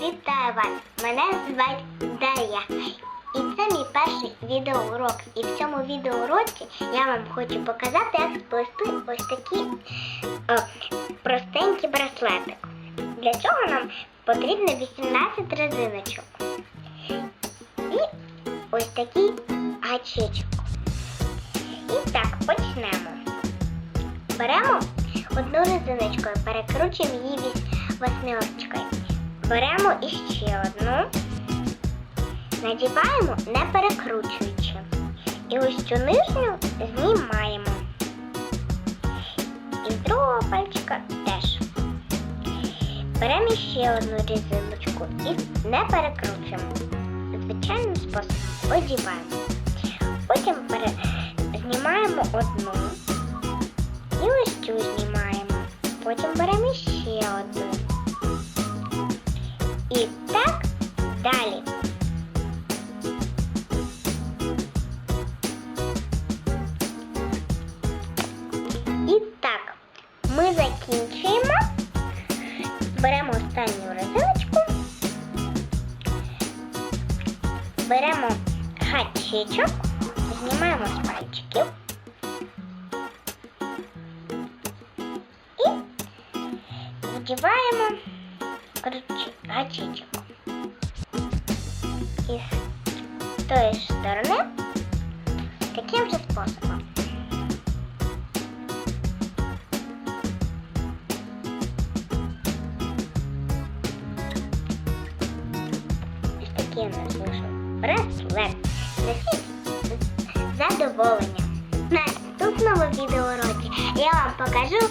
Вітаю вас! Мене звати Дар'я. І це мій перший відеоурок. І в цьому відеоуроці я вам хочу показати, як сплести ось такі о, простенькі браслети. Для цього нам потрібно 18 резиночок. І ось такий гачечок. І так, почнемо. Беремо одну резиночку і перекручуємо її вісь- восьмерочкою. Беремо іще одну, надіваємо не перекручуючи. І ось цю нижню знімаємо. І з другого пальчика теж. Беремо ще одну резиночку і не перекручуємо. Звичайним способом одіваємо. Потім пере... знімаємо одну. І ось цю знімаємо. Потім беремо ще ми закінчуємо. Беремо останню резиночку. Беремо гачечок, знімаємо з пальчиків. І вдіваємо гачечок. І з тої сторони таким же способом. Нас вийшов браслет. Носіть з. На наступному відеоуроці я вам покажу,